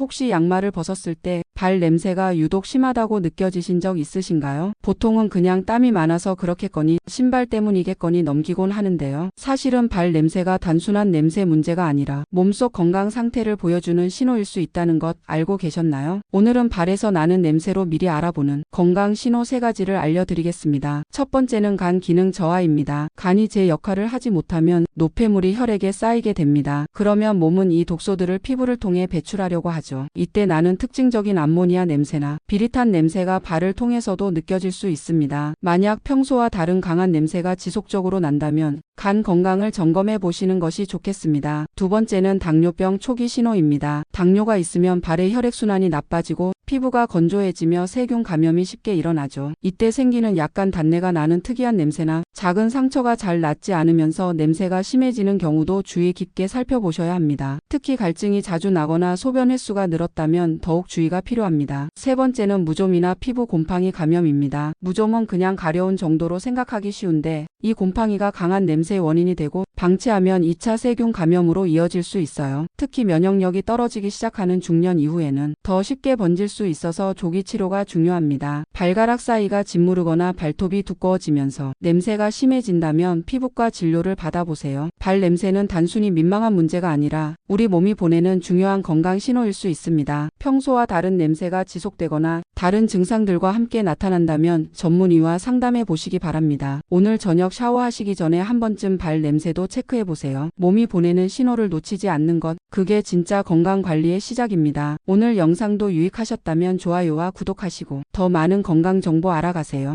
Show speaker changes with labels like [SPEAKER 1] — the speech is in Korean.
[SPEAKER 1] 혹시 양말을 벗었을 때 발 냄새가 유독 심하다고 느껴지신 적 있으신가요? 보통은 그냥 땀이 많아서 그렇겠거니 신발 때문이겠거니 넘기곤 하는데요. 사실은 발 냄새가 단순한 냄새 문제가 아니라 몸속 건강 상태를 보여주는 신호일 수 있다는 것 알고 계셨나요? 오늘은 발에서 나는 냄새로 미리 알아보는 건강 신호 세 가지를 알려드리겠습니다. 첫 번째는 간 기능 저하입니다. 간이 제 역할을 하지 못하면 노폐물이 혈액에 쌓이게 됩니다. 그러면 몸은 이 독소들을 피부를 통해 배출하려고 하죠. 이때 나는 특징적인 암모니아 냄새나 비릿한 냄새가 발을 통해서도 느껴질 수 있습니다. 만약 평소와 다른 강한 냄새가 지속적으로 난다면 간 건강을 점검해 보시는 것이 좋겠습니다. 두 번째는 당뇨병 초기 신호입니다. 당뇨가 있으면 발의 혈액순환이 나빠지고 피부가 건조해지며 세균 감염이 쉽게 일어나죠. 이때 생기는 약간 단내가 나는 특이한 냄새나 작은 상처가 잘 낫지 않으면서 냄새가 심해지는 경우도 주의 깊게 살펴보셔야 합니다. 특히 갈증이 자주 나거나 소변 횟수가 늘었다면 더욱 주의가 필요합니다. 세 번째는 무좀이나 피부 곰팡이 감염입니다. 무좀은 그냥 가려운 정도로 생각하기 쉬운데 이 곰팡이가 강한 냄새의 원인이 되고 방치하면 2차 세균 감염으로 이어질 수 있어요. 특히 면역력이 떨어지기 시작하는 중년 이후에는 더 쉽게 번질 수 있어서 조기 치료가 중요합니다. 발가락 사이가 짓무르거나 발톱이 두꺼워지면서 냄새가 심해진다면 피부과 진료를 받아보세요. 발 냄새는 단순히 민망한 문제가 아니라 우리 몸이 보내는 중요한 건강 신호일 수 있습니다. 평소와 다른 냄새가 지속되거나 다른 증상들과 함께 나타난다면 전문의와 상담해 보시기 바랍니다. 오늘 저녁 샤워하시기 전에 한 번쯤 발 냄새도 체크해 보세요. 몸이 보내는 신호를 놓치지 않는 것, 그게 진짜 건강 관리의 시작입니다. 오늘 영상도 유익하셨다면 좋아요와 구독하시고 더 많은 건강 정보 알아가세요.